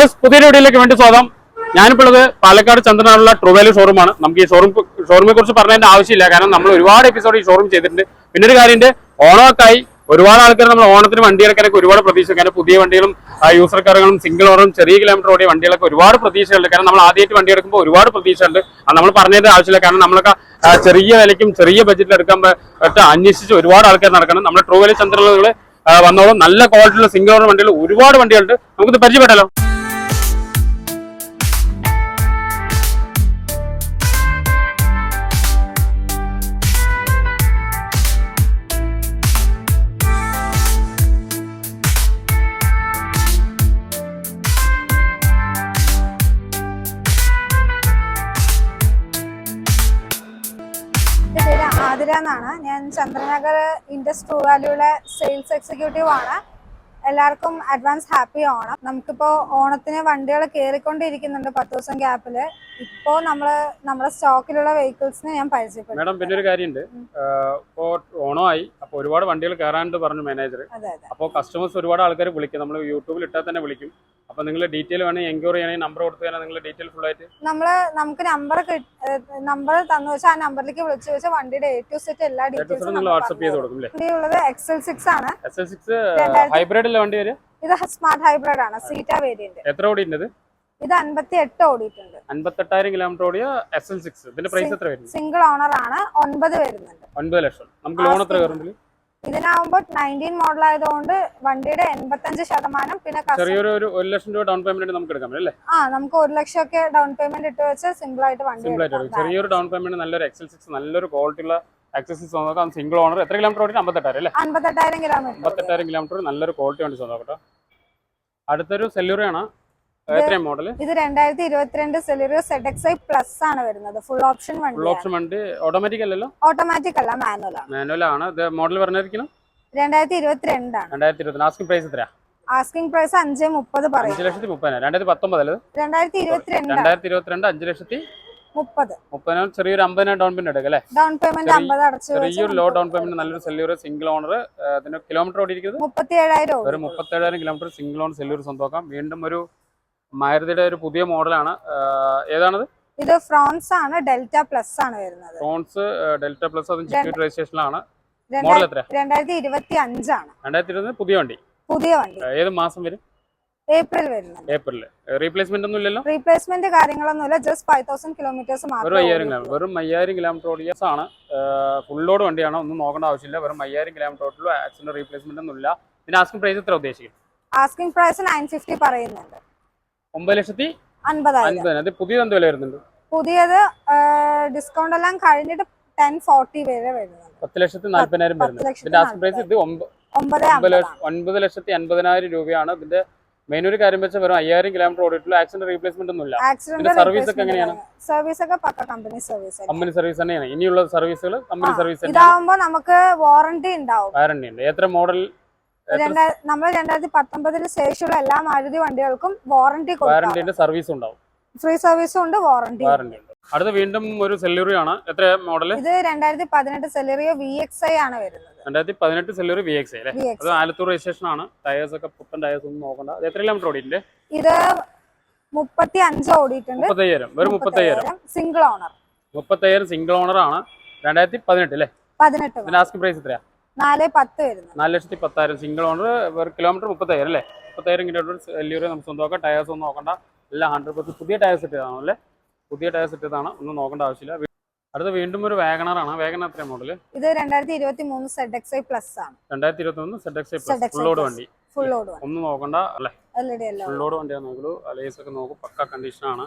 Guys പുതിയ വീഡിയോയിലേക്ക് വേണ്ടി സ്വാഗതം. ഞാനിപ്പോൾ ഉള്ളത് പാലക്കാട് ചന്ദ്രനാടുള്ള ട്രൂവാലി ഷോറൂമാണ്. നമുക്ക് ഈ ഷോറൂം ഷോറൂമിനെ കുറിച്ച് പറഞ്ഞതിന്റെ ആവശ്യമില്ല. കാരണം നമ്മൾ ഒരുപാട് എപ്പിസോഡ് ഈ ഷോറൂം ചെയ്തിട്ടുണ്ട്. പിന്നെ ഒരു കാര്യമുണ്ട് ഓണമൊക്കെ ആയി ഒരുപാട് ആൾക്കാർ നമ്മൾ ഓണത്തിന് വണ്ടി എടുക്കാനൊക്കെ ഒരുപാട് പ്രതീക്ഷ കാരണം പുതിയ വണ്ടികളും യൂസർ കാറുകളും സിംഗിൾ ഓണറും ചെറിയ കിലോമീറ്റർ ഓടിയ വണ്ടികളൊക്കെ ഒരുപാട് പ്രതീക്ഷയുണ്ട് കാരണം നമ്മൾ ആദ്യമായിട്ട് വണ്ടി എടുക്കുമ്പോൾ ഒരുപാട് പ്രതീക്ഷയുണ്ട് അത് നമ്മൾ പറഞ്ഞതിന്റെ ആവശ്യമില്ല. കാരണം നമ്മളൊക്കെ ചെറിയ വിലയ്ക്കും ചെറിയ ബഡ്ജറ്റിൽ എടുക്കാൻ പറ്റ അന്വേഷിച്ച് ഒരുപാട് ആൾക്കാർ നടക്കണം. നമ്മുടെ ട്രൂവാലി ചന്ദ്രനുകൾ വന്നോളും. നല്ല ക്വാളിറ്റിയുള്ള സിംഗിൾ ഓണർ വണ്ടികൾ ഒരുപാട് വണ്ടികളുണ്ട്. നമുക്കിത് പരിചയപ്പെട്ടല്ലോ ആതിര എന്നാണ് ഞാൻ ചന്ദ്രനഗർ ഇൻഡസ് ട്രൂ വാല്യൂടെ സെയിൽസ് എക്സിക്യൂട്ടീവ് ആണ്. എല്ലാവർക്കും അഡ്വാൻസ് ഹാപ്പി ഓണം നമുക്കിപ്പോ ഓണത്തിന് വണ്ടികൾ കയറിക്കൊണ്ടിരിക്കുന്നുണ്ട് പത്ത് ദിവസം ഗ്യാപ്പിൽ ഇപ്പോ നമ്മൾ നമ്മുടെ സ്റ്റോക്കിലുള്ള വെഹിക്കിൾസിനെ ഞാൻ പരിചയപ്പെടും മാഡം പിന്നെ ഒരു കാര്യമുണ്ട് ഇപ്പോൾ ഓണമായി. അപ്പൊ ഒരുപാട് വണ്ടികൾ കയറാനുണ്ട് പറഞ്ഞു മാനേജർ അപ്പോൾ കസ്റ്റമേഴ്സ് ഒരുപാട് ആൾക്കാർ വിളിക്കും. നമ്മൾ യൂട്യൂബിൽ ഇട്ടാൽ തന്നെ വിളിക്കും. അപ്പൊ നിങ്ങൾ ഡീറ്റെയിൽ വേണമെങ്കിൽ എൻക്വയറി ചെയ്യണമെങ്കിൽ നമ്പർ കൊടുത്തു തരാം നിങ്ങൾ ഡീറ്റെയിൽ ഫുൾ ആയിട്ട്. നമ്മൾ നമുക്ക് നമ്പർ നമ്പർ തന്നു വെച്ചാൽ ആ നമ്പറിലേക്ക് വിളിച്ചു വെച്ചാൽ വണ്ടിയുടെ എ ടു സെറ്റ് എല്ലാ നിങ്ങൾ ഡീറ്റെയിൽസും വാട്ട്സ്ആപ്പ് ചെയ്ത് കൊടുക്കും അല്ലേ ഉള്ളത് എക്സൽ സിക്സ് ആണ്. എസ് എൽ സിക്സ് ഹൈബ്രിഡ് അല്ലേ വണ്ടി വരെ? ഇത് സ്മാർട്ട് ഹൈബ്രിഡ് ആണ് സീറ്റ വേരിയന്റ് എത്ര ഓടിയിട്ടുണ്ട് ഇത്? അൻപത്തി എട്ട് ഓടിയിട്ടുണ്ട്. അൻപത്തെട്ടായിരം കിലോമീറ്റർ ഓടിയ എസ് എൽ സിക്സ് ഇതിന്റെ പ്രൈസ് എത്ര വരുന്നത് സിംഗിൾ ഓണർ ആണ് ഒൻപത് വരുന്നുണ്ട്. ഒൻപത് ലക്ഷം. നമുക്ക് ലോൺ എത്ര കയറുമ്പോൾ ഇതിനാവുമ്പോൾ നയന്റീൻ മോഡൽ ആയതുകൊണ്ട് വണ്ടിയുടെ എൺപത്തഞ്ച് ശതമാനം പിന്നെ ചെറിയൊരു ഒരു ഒരു ലക്ഷം രൂപ ഡൗൺ പേയ്മെന്റ് നമുക്ക് എടുക്കാം അല്ലേ? ആ നമുക്ക് ഒരു ലക്ഷം ഒക്കെ ഡൗൺ പേയ്മെന്റ് ഇട്ട് വെച്ച് സിമ്പിൾ ആയിട്ട് വണ്ടി സിമ്പിൾ ആയിട്ട്. ചെറിയൊരു ഡൗൺ പേയ്മെന്റ് നല്ലൊരു എക്സൽ സിക്സ് നല്ലൊരു ക്വാളിറ്റി ഉള്ള എക്സസൈസ് നോക്കാം. സിംഗിൾ ഓണർ എത്ര കിലോമീറ്റർ ഓടി അമ്പത്തെട്ടായിരം അല്ലേ? അമ്പത്തെട്ടായിരം കിലോമീറ്റർ അമ്പത്തെട്ടായിരം കിലോമീറ്റർ നല്ലൊരു ക്വാളിറ്റി വണ്ടി സ്വന്തം അടുത്തൊരു സെല്ലുറിയാണ് ഇത് രണ്ടായിരത്തി ഇരുപത്തിരണ്ട് സെലിറിയോ സെഡക്സൈ പ്ലസ് ആണ് വരുന്നത്. ഫുൾ ഓപ്ഷൻ ഫുൾ ഓപ്ഷൻ വണ്ടി. ഓട്ടോമാറ്റിക് അല്ലല്ലോ? ഓട്ടോമാറ്റിക് അല്ല മാനുവൽ ആണ്. മാനുവൽ ആണ്. ഇത് മോഡൽ പറഞ്ഞിരിക്കണം രണ്ടായിരത്തി ഇരുപത്തിരണ്ടാണ് രണ്ടായിരത്തി ഇരുപത്തി ആസ്കിംഗ് പ്രൈസ് എത്രയാ? ആസ്കിംഗ് പ്രൈസ് അഞ്ച് മുപ്പത് പറയും. അഞ്ച് ലക്ഷത്തി മുപ്പതിനായിരം. രണ്ടായിരത്തി പത്തൊമ്പത് അല്ലേ രണ്ടായിരത്തി ഇരുപത്തിരണ്ടാണ് രണ്ടായിരത്തി ഇരുപത്തിരണ്ട് അഞ്ച് ലക്ഷത്തി മുപ്പത്. മുപ്പതിനായിരം. ചെറിയൊരു അമ്പതിനായിരം ഡൗൺ പേയ്മെന്റ് എടുക്കല്ലേ ഡൗൺ പേയ്മെന്റ് അമ്പത് അടച്ചു ചെറിയൊരു ലോ ഡൗൺ പേയ്മെന്റ് നല്ലൊരു സെല്ലൂർ സിംഗിൾ ഓണർ അതിന് കിലോമീറ്റർ ഓടിയിരിക്കുന്നത്? മുപ്പത്തി ഏഴായിരം ഒരു മുപ്പത്തേഴായിരം കിലോമീറ്റർ സിംഗിൾ ഓൺ സെല്ലൂർ സ്വന്തമാക്കാം. വീണ്ടും ഒരു മാരുതിയുടെ ഒരു പുതിയ മോഡലാണ്. ഏതാണത്? ഇത് ഫ്രോൺസ് ആണ് ഡെൽറ്റ പ്ലസ് ആണ് വരുന്നത്. ഫ്രോൺസ് ഡെൽറ്റ പ്ലസ് അതും രജിസ്ട്രേഷനിലാണ്. മോഡൽ എത്ര രണ്ടായിരത്തി ഇരുപത്തി അഞ്ചാണ് രണ്ടായിരത്തി ഇരുപത് പുതിയ വണ്ടി. പുതിയ വണ്ടി. ഏത് മാസം വരും? ഏപ്രിൽ വരുന്നത്. ഏപ്രിൽ റീപ്ലേസ്മെന്റ് ഒന്നും ഇല്ലല്ലോ? റീപ്ലേസ്മെന്റ് കാര്യങ്ങളൊന്നുമില്ല ജസ്റ്റ് ഫൈവ് തൗസൻഡ് കിലോമീറ്റേഴ്സ് വെറും മാത്രമേ അയ്യായിരം കിലോമീറ്റർ വെറും അയ്യായിരം കിലോമീറ്റർ ഓടിയ ആണ് ഫുൾ ലോഡ് വണ്ടിയാണ് ഒന്നും നോക്കേണ്ട ആവശ്യമില്ല. വെറും അയ്യായിരം കിലോമീറ്റർ ഓട്ടിലും ആക്സിഡന്റ് റീപ്ലേസ്മെന്റ് ഒന്നും ഇല്ല. പിന്നെ ആസ്കിംഗ് പ്രൈസ് എത്ര ഉദ്ദേശിക്കും ആസ്കിംഗ് പ്രൈസ് നയൻ ഫിഫ്റ്റി പറയുന്നുണ്ട്. ഒമ്പത് ലക്ഷത്തി അൻപതായിരം. അത് പുതിയത് എന്ത് വില വരുന്നുണ്ട്? പുതിയത് ഡിസ്കൗണ്ട് എല്ലാം കഴിഞ്ഞിട്ട് ടെൻ ഫോർട്ടി വരെ വരുന്നുണ്ട്. പത്ത് ലക്ഷത്തി നാല്പതിനായിരം വരുന്നുണ്ട് ഇതിന്റെ ആസ്കിംഗ് പ്രൈസ് ഇത് ഒമ്പ- ഒമ്പത് ലക്ഷത്തി അൻപതിനായിരം രൂപയാണ്. ഇതിന്റെ മെയിൻ ഒരു കാര്യം വെച്ചാൽ വെറും അയ്യായിരം കിലോമീറ്റർ ഓടിയിട്ടുള്ള ആക്സിഡന്റ് റീപ്ലേസ്മെന്റ് ഒന്നും ഇല്ല ഇതിന്റെ service ഒക്കെ എങ്ങനെയാണ്? സർവീസ് ഒക്കെ പക്ക കമ്പനി സർവീസ് കമ്പനി സർവീസ് തന്നെയാണ്. ഇനിയുള്ള സർവീസുകൾ കമ്പനി സർവീസ് ഇതാവുമ്പോ നമുക്ക് വാറണ്ടി ഉണ്ടാവും. വാറണ്ടി ഉണ്ട്. എത്ര മോഡൽ നമ്മൾ രണ്ടായിരത്തി പത്തൊമ്പതിന് ശേഷമുള്ള എല്ലാ മാരുതി വണ്ടികൾക്കും വാറണ്ടി വാറണ്ടിന്റെ സർവീസ് ഉണ്ടാവും. ഫ്രീ സർവീസും ഉണ്ട് വാറണ്ടി അടുത്ത വീണ്ടും ഒരു സെല്ലുറി ആണ്. എത്ര മോഡൽ ഇത് രണ്ടായിരത്തി പതിനെട്ട് സെലറിയോ വി എക്സ് ഐ ആണ് വരുന്നത്. രണ്ടായിരത്തി പതിനെട്ട് സെല്ലുറി വി എക്സ് അല്ലേ? വി അത് ആലത്തൂർ രജിസ്ട്രേഷൻ ആണ്. ടയേഴ്സ് ഒക്കെ പുത്തൻ ടയേഴ്സ് ഒന്നും നോക്കണ്ട. അത് എത്ര കിലോമീറ്റർ ഓടിയിട്ടുണ്ട്? ഇത് മുപ്പത്തി അഞ്ച് ഓടിയിട്ടുണ്ട്. മുപ്പത്തയ്യായിരം. വെറും മുപ്പത്തയ്യായിരം. സിംഗിൾ ഓണർ മുപ്പത്തയ്യായിരം സിംഗിൾ ഓണർ ആണ്. രണ്ടായിരത്തി പതിനെട്ട് അല്ലേ? പതിനെട്ട് ആസ്കിംഗ് പ്രൈസ് എത്രയാ? നാല് പത്ത് വരുന്നത്. നാല് ലക്ഷത്തി പത്തായിരം. സിംഗിൾ ഓണർ ഒരു കിലോമീറ്റർ മുപ്പത്തായിരം അല്ലേ? മുപ്പത്തായിരം കിലോമീറ്റർ വലിയൊരു നമുക്ക് സ്വന്തമാക്കാം ടയേഴ്സ് ഒന്നും നോക്കണ്ട. എല്ലാം ഹൺഡ്രഡ് പെർസെന്റ് പുതിയ ടയേഴ്സ് ഇട്ടതാണ് അല്ലേ? പുതിയ ടയേഴ്സ് ഇട്ടതാണ്. ഒന്നും നോക്കേണ്ട ആവശ്യമില്ല. അടുത്ത വീണ്ടും ഒരു വാഗണറാണ് വാഗണർ എത്ര മോഡൽ ഇത് രണ്ടായിരത്തി ഇരുപത്തി മൂന്ന് സെഡ് എക്സ് ഐ പ്ലസ് ആണ് രണ്ടായിരത്തി ഇരുപത്തി മൂന്ന് Z X ZXi full load വണ്ടി. ഫുൾ ലോഡ് വണ്ടി. ഒന്നും നോക്കണ്ട. അല്ലേ? ഫുൾ ലോഡ് വണ്ടിയാണ് നോക്കുള്ളൂ അലൈസ് ഒക്കെ നോക്കും. പക്ക കണ്ടീഷനാണ്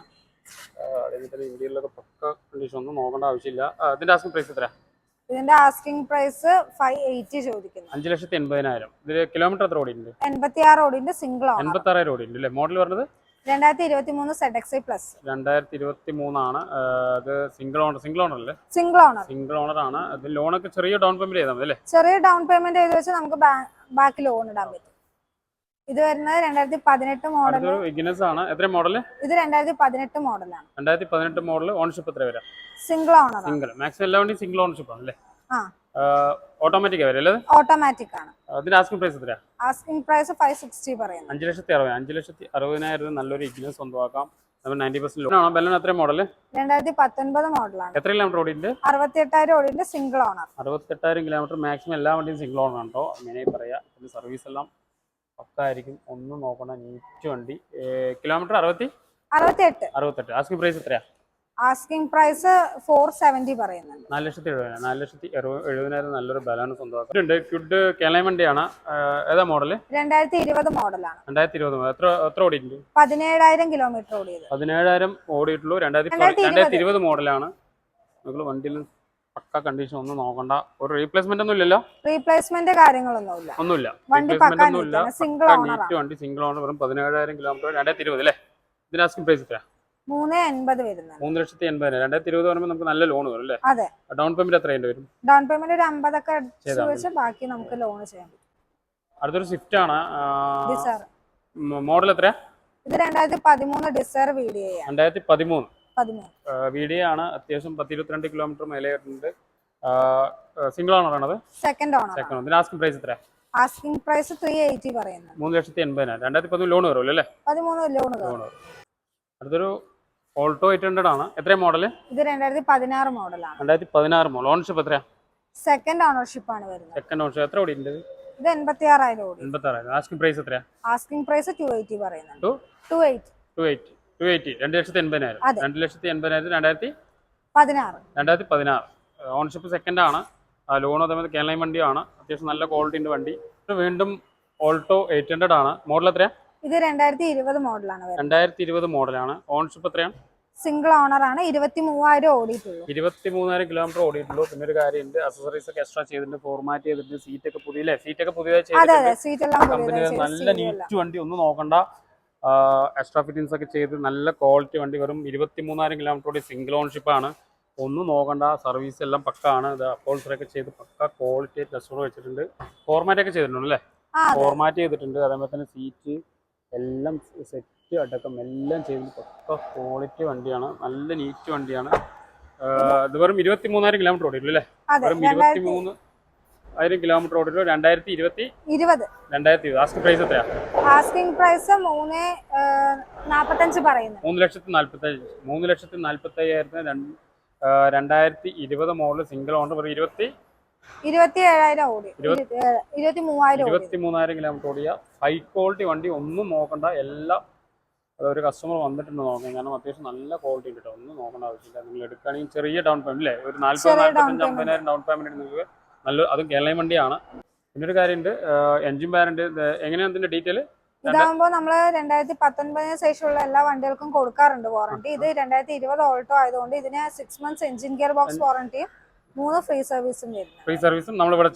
അതേപോലെ തന്നെ ഇന്ത്യയിലൊക്കെ പക്ക കണ്ടീഷൻ ഒന്നും നോക്കേണ്ട ആവശ്യമില്ല. അതിന്റെ ഇതിന്റെ ആസ്കിംഗ് പ്രൈസ് എത്ര ഇതിന്റെ ആസ്കിംഗ് പ്രൈസ് ഫൈവ് എയ്റ്റി ചോദിക്കുന്നു. അഞ്ച് ലക്ഷത്തി എൺപതിനായിരം. ഇതിൽ കിലോമീറ്റർ എത്ര ഓടിയിട്ടുണ്ട്? എൺപത്തി ആറ് ഓടിന്റെ സിംഗിൾ ആണ്. എൺപത്തി ആറ് ഓടിയിട്ടുണ്ട് അല്ലേ? മോഡൽ പറഞ്ഞത്? രണ്ടായിരത്തി ഇരുപത്തി മൂന്ന് സെഡ് എക്സ് പ്ലസ് രണ്ടായിരത്തി ഇരുപത്തി മൂന്നാണ് അത് സിംഗിൾ ഓണർ സിംഗിൾ ഓണർ അല്ലേ? സിംഗിൾ ഓണർ സിംഗിൾ ഓണർ ആണ്. അത് ലോണൊക്കെ ചെറിയ ഡൗൺ പേയ്മെന്റ് ചെയ്താൽ മതി അല്ലേ? ചെറിയ ഡൗൺ പേയ്മെന്റ് ചെയ്ത് വെച്ച് നമുക്ക് ബാക്ക് ലോൺ ഇടാൻ പറ്റും. ഇത് വരുന്നത് രണ്ടായിരത്തി പതിനെട്ട് മോഡൽ വിഗ്നസ് ആണ്. എത്ര മോഡൽ ഇത് രണ്ടായിരത്തി പതിനെട്ട് മോഡലാണ് രണ്ടായിരത്തി പതിനെട്ട് മോഡൽ ഓണർഷിപ്പ് എത്ര വരാം സിംഗിൾ ഓണർ സിംഗിൾ മാക്സിമം എല്ലാ വണ്ടിയും സിംഗിൾ ഓണർഷിപ്പ് ആണല്ലേ ഓട്ടോമാറ്റിക് വരും ഓട്ടോമാറ്റിക് ആണ്. അതിന്റെ ആസ്കിംഗ് പ്രൈസ് എത്രയാ? ആസ്കിംഗ് പ്രൈസ് ഫൈവ് സിക്സ്റ്റി പറയുന്നു. അഞ്ച് ലക്ഷത്തി അറുപത്. അഞ്ച് ലക്ഷത്തി അറുപതിനായിരം നല്ലൊരു ഇഗ്നസ് സ്വന്തമാക്കാം. സിംഗിൾ ഓണർ അറുപത്തെട്ടായിരം കിലോമീറ്റർ മാക്സിമം എല്ലാ വണ്ടിയും സിംഗിൾ ഓണർ കേട്ടോ അങ്ങനെ പറയാം. സർവീസ് എല്ലാം പക്കായിരിക്കും. ഒന്ന് നോക്കണ്ട നീറ്റ് വണ്ടി. കിലോമീറ്റർ അറുപത്തി? അറുപത്തെട്ട് അറുപത്തെട്ട്. ആസ്കിംഗ് പ്രൈസ് എത്രയാ? ആസ്കിംഗ് പ്രൈസ് ഫോർ സെവന്റി പറയുന്നുണ്ട്. നാല് ലക്ഷത്തി എഴുപതിനായിരം നാല് ലക്ഷത്തി എഴുപത് എഴുപതിനായിരം നല്ലൊരു ബലാണ് സ്വന്തമാക്കുന്നുണ്ട് ക്യുഡ് കേളയം വണ്ടിയാണ്. ഏതാ മോഡൽ രണ്ടായിരത്തി ഇരുപത് മോഡലാണ്. രണ്ടായിരത്തി ഇരുപത് മോഡൽ എത്ര എത്ര ഓടിയിട്ടുണ്ട്? പതിനേഴായിരം കിലോമീറ്റർ ഓടിയത്. പതിനേഴായിരം ഓടിയിട്ടുള്ളൂ. രണ്ടായിരത്തി രണ്ടായിരത്തി ഇരുപത്. മോഡലാണ്. നിങ്ങൾ വണ്ടിയിൽ പക്ക കണ്ടീഷൻ ഒന്നും നോക്കണ്ട. ഒരു റീപ്ലേസ്മെന്റ് ഒന്നും ഇല്ലല്ലോ? റീപ്ലേസ്മെന്റ് കാര്യങ്ങളൊന്നുമില്ല. ഒന്നുമില്ല. റീപ്ലേസ്മെന്റ് ഒന്നുമില്ല. സിംഗിൾ ഓണർ നീറ്റ് വണ്ടി സിംഗിൾ ഓണർ വെറും പതിനേഴായിരം കിലോമീറ്റർ രണ്ടായിരത്തി ഇരുപത് അല്ലേ? ഇതിന് ആസ്കിംഗ് പ്രൈസ് എത്രയാ? മൂന്ന് എൺപത് വരുന്നുണ്ട്. മൂന്ന് ലക്ഷത്തി എൺപതിനായിരം രണ്ടായിരത്തി ഇരുപത് പറയുമ്പോൾ നമുക്ക് നല്ല ലോൺ വരും അല്ലേ? അതെ. ഡൗൺ പേയ്മെന്റ് എത്രയുണ്ട് വരും ഡൗൺ പേയ്മെന്റ് ഒരു അമ്പതൊക്കെ അടിച്ചു വെച്ച് ബാക്കി നമുക്ക് ലോൺ ചെയ്യാൻ പറ്റും അടുത്തൊരു സ്വിഫ്റ്റ് ആണ്. മോഡൽ എത്രയാ? ഇത് രണ്ടായിരത്തി പതിമൂന്ന് ഡിസയർ വീഡിയോ രണ്ടായിരത്തി പതിമൂന്ന് വീഡിയോ ആണ് അത്യാവശ്യം പത്ത് ഇരുപത്തിരണ്ട് കിലോമീറ്റർ മേലെ വരുന്നുണ്ട് സിംഗിൾ ഓണർ ആണത്? സെക്കൻഡ് ഓണർ സെക്കൻഡ് ഇതിന് ആസ്കിംഗ് പ്രൈസ് എത്ര ആസ്കിംഗ് പ്രൈസ് ത്രീ എയ്റ്റി പറയുന്നത്. മൂന്ന് ലക്ഷത്തി എൺപതിനായിരം. രണ്ടായിരത്തി പതിമൂന്ന് ലോൺ വരുമല്ലോ അല്ലേ? പതിമൂന്ന് ലോൺ ലോൺ വരും അടുത്തൊരു ഓൾട്ടോ എയ്റ്റ് ഹൺഡ്രഡ് ആണ്. എത്ര മോഡൽ ഇത് രണ്ടായിരത്തി പതിനാറ് മോഡലാണ് രണ്ടായിരത്തി പതിനാറ് മോഡൽ ഓണർഷിപ്പ് എത്രയാ? സെക്കൻഡ് ഓണർഷിപ്പ് ആണ് വരുന്നത്. സെക്കൻഡ് ഓണർഷിപ്പ് എത്ര ഓടി ഉണ്ട് ഇത് എൺപത്തി ആറായിരം ഓടി. എൺപത്തി ആറായിരം ആസ്കിംഗ് പ്രൈസ് എത്രയാ? ആസ്കിംഗ് പ്രൈസ് ടു എയ്റ്റി പറയുന്നുണ്ട്. Two eight two eighty two eighty രണ്ട് ലക്ഷത്തി എൺപതിനായിരം. അതെ. രണ്ട് ലക്ഷത്തി എൺപതിനായിരത്തി രണ്ടായിരത്തി പതിനാറ്. രണ്ടായിരത്തി പതിനാറ്. ഓണർഷിപ്പ് സെക്കൻഡ് ആണ്. ലോൺ അതേപോലെ കേരള വണ്ടിയാണ് അത്യാവശ്യം നല്ല ക്വാളിറ്റി ഉണ്ട് വണ്ടി. ഇത് വീണ്ടും ഓൾട്ടോ എയ്റ്റ് ഹൺഡ്രഡ് ആണ്. മോഡൽ എത്രയാ? ഇത് രണ്ടായിരത്തി ഇരുപത് മോഡലാണ് വരുന്നത്. രണ്ടായിരത്തി ഇരുപത് മോഡലാണ് ഓണർഷിപ്പ് എത്രയാണ്? സിംഗിൾ ഓണർ ആണ്. ഇരുപത്തി മൂവായിരം ഓടിയിട്ടുള്ളൂ. ഇരുപത്തി മൂന്നായിരം കിലോമീറ്റർ ഓടിയിട്ടുള്ളൂ. പിന്നെ ഒരു കാര്യമുണ്ട്. അക്സസറീസ് ഒക്കെ എക്സ്ട്രാ ചെയ്തിട്ടുണ്ട്. ഫോർമാറ്റ് ചെയ്തിട്ടുണ്ട്. സീറ്റ് ഒക്കെ പുതിയ സീറ്റ് ഒക്കെ പുതിയതായി അതെ ചെയ്തിട്ടുണ്ട്. അതെ സീറ്റ് എല്ലാം കമ്പനി പുതിയതായി നല്ല എല്ലാം. നീറ്റ് വണ്ടി. ഒന്നും നോക്കണ്ട. എക്സ്ട്രാ ഫിറ്റിങ്സ് ഒക്കെ ചെയ്ത് നല്ല ക്വാളിറ്റി വണ്ടി വെറും ഇരുപത്തി മൂന്നായിരം കിലോമീറ്റർ ഓടി സിംഗിൾ ഓൺഷിപ്പ് ആണ്. ഒന്നും നോക്കണ്ട സർവീസ് എല്ലാം പക്ക ആണ് ഇത് അപ്പോൾസറൊക്കെ ചെയ്ത് പക്ക ക്വാളിറ്റി ടെസ്റ്റോട് വെച്ചിട്ടുണ്ട്. ഫോർമാറ്റ് ഒക്കെ ചെയ്തിട്ടുണ്ട് അല്ലേ? ഫോർമാറ്റ് ചെയ്തിട്ടുണ്ട്. അതേപോലെ തന്നെ സീറ്റ് എല്ലാം സെറ്റ് അടക്കം എല്ലാം ചെയ്ത് പക്ക ക്വാളിറ്റി വണ്ടിയാണ്. നല്ല നീറ്റ് വണ്ടിയാണ്. ഇത് വെറും ഇരുപത്തി മൂന്നായിരം കിലോമീറ്റർ ഓടിയിട്ടില്ലേ വെറും ഇരുപത്തി മൂന്ന് ആയിരം കിലോമീറ്റർ ഓടിയുള്ളൂ രണ്ടായിരത്തി ഇരുപത്തി ഇരുപത്. രണ്ടായിരത്തി ഇരുപത് ആസ്ക് പ്രൈസ് എത്രയാ? ആസ്കിംഗ് പ്രൈസ് മൂന്ന് പറയുന്നു. മൂന്ന് ലക്ഷത്തി അഞ്ച് മൂന്ന് ലക്ഷത്തി നാല്പത്തി അയ്യായിരത്തിന് രണ്ടായിരത്തി ഇരുപത് മോഡൽ സിംഗിൾ ഓണർ ഇരുപത്തി ഇരുപത്തി ഏഴായിരം ഓടി. മൂവായിരം ഇരുപത്തി മൂന്നായിരം കിലോമീറ്റർ ഓടിയ ഹൈ ക്വാളിറ്റി വണ്ടി ഒന്നും നോക്കണ്ട. എല്ലാ ഒരു കസ്റ്റമർ വന്നിട്ടുണ്ട് നോക്കാം കാരണം അത്യാവശ്യം നല്ല ക്വാളിറ്റി ഉണ്ട് കേട്ടോ. ഒന്നും നോക്കേണ്ട ആവശ്യമില്ല. നിങ്ങൾ എടുക്കുകയാണെങ്കിൽ ചെറിയ ഡൗൺ പേയ്മെന്റ് അല്ലേ ഒരു നാല്പത്തഞ്ച് payment. അമ്പതിനായിരം ഡൗൺ പേയ്മെന്റ് നിങ്ങൾക്ക് നല്ല അത് കേരള വണ്ടിയാണ്. പിന്നെ ഒരു കാര്യമുണ്ട് എൻജിൻ പാരന്റ് എങ്ങനെയാണ് അതിന്റെ ഡീറ്റെയിൽ ഇതാകുമ്പോൾ നമ്മൾ രണ്ടായിരത്തി പത്തൊൻപതിന് ശേഷമുള്ള എല്ലാ വണ്ടികൾക്കും കൊടുക്കാറുണ്ട് വാറണ്ടി ഇത് രണ്ടായിരത്തി ഇരുപത് ഓൾട്ടോ ആയതുകൊണ്ട് ഇതിന് six months engine gearbox വാറണ്ടിയും മൂന്ന് ഫ്രീ സർവീസും ഫ്രീ സർവീസും നമ്മൾ ഇവിടെ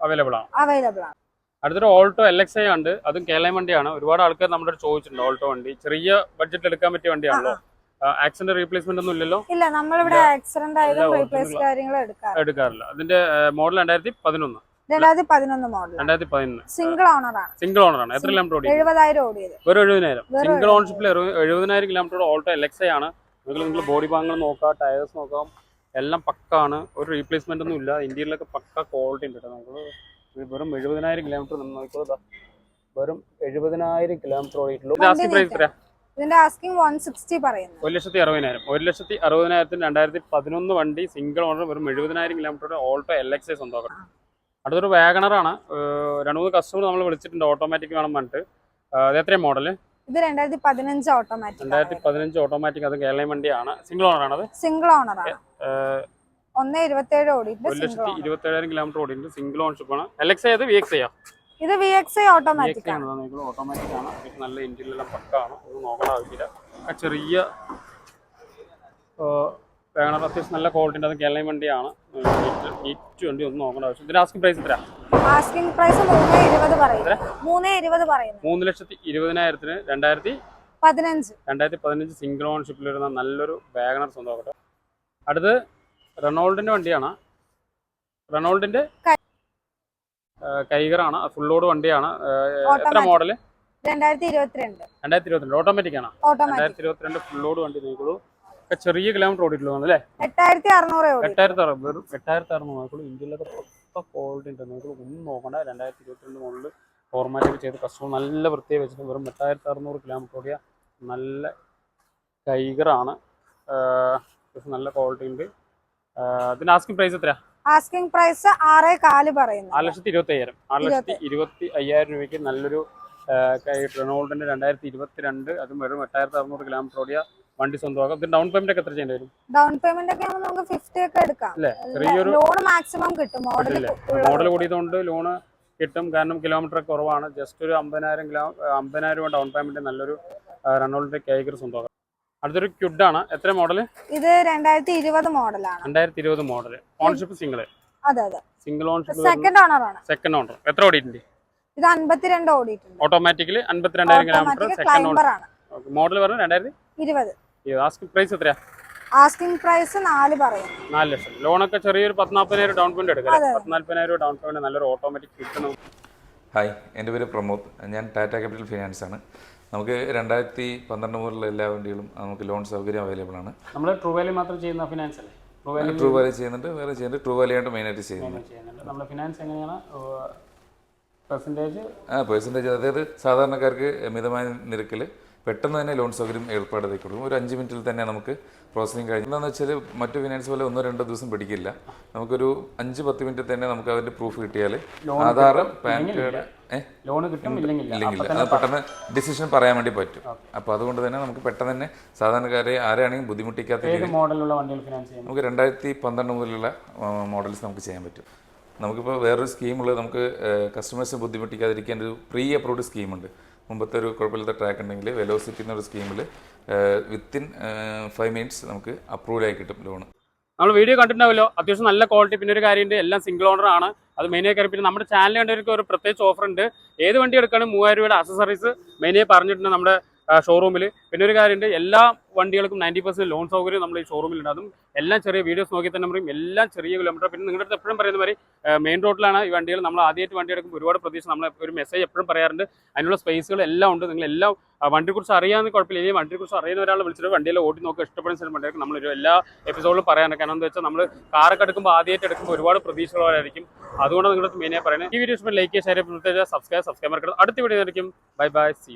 അവൈലബിൾ ആണ്. അവൈലബിൾ ആണ്. അടുത്തൊരു ഓൾട്ടോ എൽ എക്സ് ഐ ഉണ്ട് അതും കേരള വണ്ടിയാണ്. ഒരുപാട് ആൾക്കാർ നമ്മുടെ ചോദിച്ചിട്ടുണ്ട് ഓൾട്ടോ വണ്ടി. ചെറിയ ബഡ്ജറ്റ് എടുക്കാൻ പറ്റിയ വണ്ടിയാണല്ലോ. ആക്സിഡന്റ് റീപ്ലേസ്മെന്റ് ഒന്നും ഇല്ലല്ലോ? ഇല്ല നമ്മളിവിടെ ആക്സിഡന്റ് ആയതും ഇല്ല, റീപ്ലേസ് കാര്യങ്ങൾ എടുക്കാറില്ല. അതിന്റെ മോഡൽ രണ്ടായിരത്തി പതിനൊന്ന്. രണ്ടായിരത്തി പതിനൊന്ന് മോഡൽ രണ്ടായിരത്തി പതിനൊന്ന്. സിംഗിൾ ഓണർ ആണ്. സിംഗിൾ ഓണർ ആണ്. എത്ര കിലോമീറ്റർ ഓടി എഴുപതായിരം ഓടിയത്. ഒരു എഴുപതിനായിരം. സിംഗിൾ ഓൺഷിപ്പിൽ എഴുപതിനായിരം. കിലോമീറ്റർ ഓൾട്ടോ എലക്സ ആണ്. നിങ്ങൾ നിങ്ങൾ ബോഡി ഭാഗങ്ങൾ നോക്കാം ടയേഴ്സ് നോക്കാം. എല്ലാം പക്കാണ്. ഒരു റീപ്ലേസ്മെന്റ് ഒന്നും ഇല്ല. ഇന്ത്യയിലൊക്കെ പക്ക ക്വാളിറ്റി ഉണ്ട് കേട്ടോ. നമുക്ക് വെറും എഴുപതിനായിരം കിലോമീറ്റർ നമ്മൾ നോക്കിക്കോ ദാ. വെറും എഴുപതിനായിരം കിലോമീറ്റർ ഓടിയിട്ടുള്ളൂ. ലാസ്റ്റ് പ്രൈസ് എത്രയാ? ഇതിന്റെ ആസ്കിംഗ് വൺ സിക്സ്റ്റി പറയുന്നു ഒരു ലക്ഷത്തി അറുപതിനായിരം. ഒരു ലക്ഷത്തി അറുപതിനായിരത്തിന് രണ്ടായിരത്തി പതിനൊന്ന് വണ്ടി സിംഗിൾ ഓണർ വെറും എഴുപതിനായിരം kilometre Alto L X I സ്വന്തമാക്കണം. അടുത്തൊരു വാഗണറാണ് രണ്ട് മൂന്ന് കസ്റ്റമർ നമ്മൾ വിളിച്ചിട്ടുണ്ട് ഓട്ടോമാറ്റിക് വേണം പറഞ്ഞിട്ട്. അത് എത്രയും മോഡൽ ഇത് രണ്ടായിരത്തി പതിനഞ്ച് ഓട്ടോമാറ്റിക് രണ്ടായിരത്തി പതിനഞ്ച് ഓട്ടോമാറ്റിക് അത് കേരള വണ്ടിയാണ്. സിംഗിൾ ഓണർ ആണത്? സിംഗിൾ ഓണർ ആണ്. ഒന്ന് ഇരുപത്തി ഏഴ് ഓടിയിട്ട് ഒരു ലക്ഷത്തി ഇരുപത്തി ഏഴായിരം കിലോമീറ്റർ ഓടിയിട്ടുണ്ട്. സിംഗിൾ ഓൺഷിപ്പ് ആണ്. എൽ എക്സ് ഐ അത് വി എക്സ് ഐ ഇത് വി എക്സ് ഐ ഓട്ടോമാറ്റിക് ആണ്. ഓട്ടോമാറ്റിക് ആണ്. നല്ല ഇന്ത്യയിലെല്ലാം പക്കാണ് ഇത് നോക്കേണ്ട ആവശ്യമില്ല. ആ ചെറിയ വാഗണർ അത്യാവശ്യം നല്ല ക്വാളിറ്റി അത് കേരള വണ്ടിയാണ്. നീറ്റ് വണ്ടി ഒന്ന് നോക്കേണ്ട ആവശ്യം ഇതിന്റെ ആസ്കിംഗ് പ്രൈസ് എത്ര ആസ്കിംഗ് പ്രൈസ് മൂന്ന് ഇരുപത് പറയും. മൂന്ന് ഇരുപത് പറയും. മൂന്ന് ലക്ഷത്തി ഇരുപതിനായിരത്തിന് രണ്ടായിരത്തി പതിനഞ്ച്. രണ്ടായിരത്തി പതിനഞ്ച് സിംഗിൾ ഓൺഷിപ്പിൽ വരുന്ന നല്ലൊരു വാഗണർ സ്വന്തമാക്കട്ടെ. അടുത്ത് റെനോൾഡിന്റെ വണ്ടിയാണ്. റെനോൾഡിന്റെ കൈകറാണ്. ഫുൾ ലോഡ് വണ്ടിയാണ്. എത്ര മോഡൽ രണ്ടായിരത്തി ഇരുപത്തിരണ്ട് രണ്ടായിരത്തി ഇരുപത്തിരണ്ട് ഓട്ടോമാറ്റിക് ആണ്. രണ്ടായിരത്തി ഇരുപത്തിരണ്ട് ഫുൾ ലോഡ് വണ്ടി നോക്കുള്ളൂ ചെറിയ കിലോമീറ്റർ ഓടിയിട്ടുള്ളൂ അല്ലേ? എട്ടായിരത്തി അറുന്നൂറ് എട്ടായിരത്തി അറുപത് വെറും എട്ടായിരത്തി അറുന്നൂറ് നോക്കുള്ളൂ ഇന്ത്യയിലൊക്കെ മൊത്തം ക്വാളിറ്റി ഉണ്ട്. നിങ്ങൾക്ക് ഒന്നും നോക്കണ്ട. രണ്ടായിരത്തി ഇരുപത്തിരണ്ട് മോഡൽ ഫോർമാറ്റൊക്കെ ചെയ്ത് കസ്റ്റമർ നല്ല വൃത്തിയായി വെച്ചിട്ട് വെറും എട്ടായിരത്തി അറുന്നൂറ് കിലോമീറ്റർ ഓടിയ നല്ല ടൈഗറാണ് നല്ല ക്വാളിറ്റി ഉണ്ട്. അതിന്റെ ആസ്കിംഗ് പ്രൈസ് എത്രയാ? ആസ്കിംഗ് പ്രൈസ് ആറേ കാൽ പറയുന്നു. ആറ് ലക്ഷത്തി ഇരുപത്തി അയ്യായിരം ആറ് ലക്ഷത്തി ഇരുപത്തി അയ്യായിരം രൂപയ്ക്ക് നല്ലൊരു റെനോൾഡിന്റെ രണ്ടായിരത്തി ഇരുപത്തിരണ്ട് അതും വെറും എട്ടായിരത്തി അറുന്നൂറ് കിലോമീറ്റർ ഓടിയ വണ്ടി സ്വന്തമാക്കാം. ഇത് ഡൗൺ പേയ്മെന്റ് ഒക്കെ എത്ര ചെയ്യേണ്ടി വരും? ഡൗൺ പേയ്മെന്റ് ഒക്കെ നമുക്ക് ഫിഫ്റ്റി ഒക്കെ എടുക്കാം. ചെറിയൊരു ലോൺ മാക്സിമം കിട്ടും. മോഡൽ കൂടിയതുകൊണ്ട് ലോണ് കിട്ടും. കാരണം കിലോമീറ്റർ കുറവാണ്. ജസ്റ്റ് ഒരു അമ്പതിനായിരം കിലോ അമ്പതിനായിരം രൂപ ഡൗൺ പേയ്മെന്റ് നല്ലൊരു റെനോൾഡിന്റെ കേക്കർ സ്വന്തമാക്കാം. അടുത്തൊരു ക്യുഡ് ആണ് എത്ര മോഡൽ ഇത് രണ്ടായിരത്തി ഇരുപത് മോഡലാണ്. രണ്ടായിരത്തി ഇരുപത് മോഡൽ ഓൺഷിപ്പ് സിംഗിൾ അതെ. അതെ സിംഗിൾ ഓൺഷിപ്പ് സെക്കൻഡ് ഓണർ ആണ്. സെക്കൻഡ് ഓണർ എത്ര ഓടിയിട്ടുണ്ട്? ഇത് അൻപത്തിരണ്ട് ഓടിയിട്ടുണ്ട്. ഓട്ടോമാറ്റിക്കലി അൻപത്തിരണ്ടായിരം കിലോമീറ്റർ സെക്കൻഡ് ഓണർ ആണ്. മോഡൽ പറഞ്ഞു രണ്ടായിരത്തി? ഇരുപത്. ആസ്കിംഗ് പ്രൈസ് എത്രയാ? ആസ്കിംഗ് പ്രൈസ് നാല് പറയും നാല് ലക്ഷം. ലോണൊക്കെ ചെറിയൊരു പത്ത് നാൽപ്പതിനായിരം ഡൗൺ പേയ്മെന്റ് എടുക്കാം പത്നാൽപ്പതിനായിരം ഡൗൺ പേയ്മെന്റ് നല്ലൊരു ഓട്ടോമാറ്റിക് കിട്ടണം ഹായ് എന്റെ പേര് പ്രമോദ്. ഞാൻ ടാറ്റ ക്യാപിറ്റൽ ഫിനാൻസ് ആണ്. നമുക്ക് രണ്ടായിരത്തി പന്ത്രണ്ട് മുതലുള്ള എല്ലാ വണ്ടികളും നമുക്ക് ലോൺ സൗകര്യം അവൈലബിൾ ആണ്. നമ്മൾ ട്രൂ വാലി മാത്രം ചെയ്യുന്ന ഫിനാൻസ് അല്ലേ? ട്രൂ വാലി വാലി ചെയ്യുന്നുണ്ട്. വേറെ ചെയ്യുന്നുണ്ട്. ട്രൂ വാലിയായിട്ട് മെയിനായിട്ട് ചെയ്യുന്നത് ചെയ്യുന്നുണ്ട്. നമ്മുടെ ഫിനാൻസ് എങ്ങനെയാണ്? പെർസെന്റേജ് ആ പെർസെന്റേജ് അതായത് സാധാരണക്കാർക്ക് മിതമായ നിരക്കിൽ പെട്ടെന്ന് തന്നെ ലോൺ സൗകര്യം ഏർപ്പാടാക്കി കൊടുക്കും. ഒരു അഞ്ച് മിനിറ്റിൽ തന്നെ നമുക്ക് പ്രോസസ്സിംഗ് കഴിഞ്ഞു. എന്താണെന്ന് വെച്ചാൽ മറ്റു ഫിനാൻസ് പോലെ ഒന്നോ രണ്ടോ ദിവസം പിടിക്കില്ല. നമുക്കൊരു അഞ്ച് പത്ത് മിനിറ്റ് തന്നെ നമുക്ക് അതിന്റെ പ്രൂഫ് കിട്ടിയാൽ ആധാർ പാൻ കാർഡ് ലോൺ കിട്ടും ഇല്ലെങ്കിൽ ഇല്ല. ഇല്ലെങ്കിൽ അത് പെട്ടെന്ന് ഡിസിഷൻ പറയാൻ വേണ്ടി പറ്റും. അപ്പോൾ അതുകൊണ്ട് തന്നെ നമുക്ക് പെട്ടെന്ന് തന്നെ സാധാരണക്കാരെ ആരെയാണെങ്കിലും ബുദ്ധിമുട്ടിക്കാത്ത മോഡലുള്ള വണ്ടികൾ ഫിനാൻസ് നമുക്ക് രണ്ടായിരത്തി പന്ത്രണ്ട് മുതലുള്ള മോഡൽസ് നമുക്ക് ചെയ്യാൻ പറ്റും. നമുക്കിപ്പോൾ വേറൊരു സ്കീമുള്ളത് നമുക്ക് കസ്റ്റമേഴ്സിനെ ബുദ്ധിമുട്ടിക്കാതിരിക്കാൻ ഒരു പ്രീ അപ്രൂവ്ഡ് സ്കീമുണ്ട് മുമ്പത്തെ ഒരു കുഴപ്പമില്ലാത്ത ട്രാക്ക് ഉണ്ടെങ്കിൽ വെലോസിറ്റി എന്നൊരു സ്കീമിൽ വിത്തിൻ ഫൈവ് മിനിറ്റ്സ് നമുക്ക് അപ്രൂവൽ ആയി കിട്ടും ലോൺ നമ്മൾ വീഡിയോ കണ്ടിട്ടുണ്ടാവല്ലോ അത്യാവശ്യം നല്ല ക്വാളിറ്റി പിന്നെ ഒരു കാര്യമുണ്ട്. എല്ലാം സിംഗിൾ ഓണർ ആണ്. അത് മെയിനായി കാര്യം പിന്നെ നമ്മുടെ ചാനൽ കണ്ടവർക്ക് ഒരു പ്രത്യേകിച്ച് ഓഫർ ഉണ്ട്. ഏത് വണ്ടി എടുക്കുകയാണെങ്കിൽ മൂവായിരം രൂപയുടെ അക്സസറീസ് മെയിനായി പറഞ്ഞിട്ടുണ്ട് നമ്മുടെ ഷോറൂമിൽ പിന്നെ ഒരു കാര്യമുണ്ട് എല്ലാ വണ്ടികൾക്കും നയന്റി പെർസെന്റ് ലോൺ സൗകര്യം നമ്മൾ ഈ ഷോറൂമിലുണ്ട് അതും എല്ലാം ചെറിയ വീഡിയോസ് നോക്കി തന്നെ പറയും എല്ലാം ചെറിയ കിലോമീറ്റർ പിന്നെ നിങ്ങളുടെ അടുത്ത് എപ്പോഴും പറയുന്ന മാതിരി മെയിൻ റോഡിലാണ് ഈ വണ്ടികൾ നമ്മൾ ആദ്യമായിട്ട് വണ്ടി എടുക്കുമ്പോൾ ഒരുപാട് പ്രതീക്ഷ നമ്മൾ ഒരു മെസ്സേജ് എപ്പോഴും പറയാറുണ്ട്. അതിനുള്ള സ്പേസുകൾ എല്ലാം ഉണ്ട്. നിങ്ങൾ എല്ലാം വണ്ടിയെക്കുറിച്ച് അറിയാമെന്ന് കുഴപ്പമില്ല. ഇനി വണ്ടിയെക്കുറിച്ച് അറിയുന്ന ഒരാളെ വിളിച്ചിട്ട് വണ്ടിയിൽ ഓടി നോക്കുക ഇഷ്ടപ്പെടുന്ന സ്ഥലം വണ്ടിയൊക്കെ നമ്മൾ എല്ലാ എപ്പിസോഡിലും പറയാനൊക്കെ കാരണം എന്താ വെച്ചാൽ നമ്മൾ കാറൊക്കെ എടുക്കുമ്പോൾ ആദ്യമായിട്ട് എടുക്കുമ്പോൾ ഒരുപാട് പ്രതീക്ഷകളായിരിക്കും അതുകൊണ്ട് നിങ്ങളുടെ മെയിനായി പറയുന്നത്. ഈ വീഡിയോസ് ലൈക്ക് ഷെയർ പ്രത്യേകിച്ച് സബ്സ്ക്രൈബ് സബ്സ്ക്രൈബ് അടുത്ത വീഡിയോ ആയിരിക്കും. Bye bye see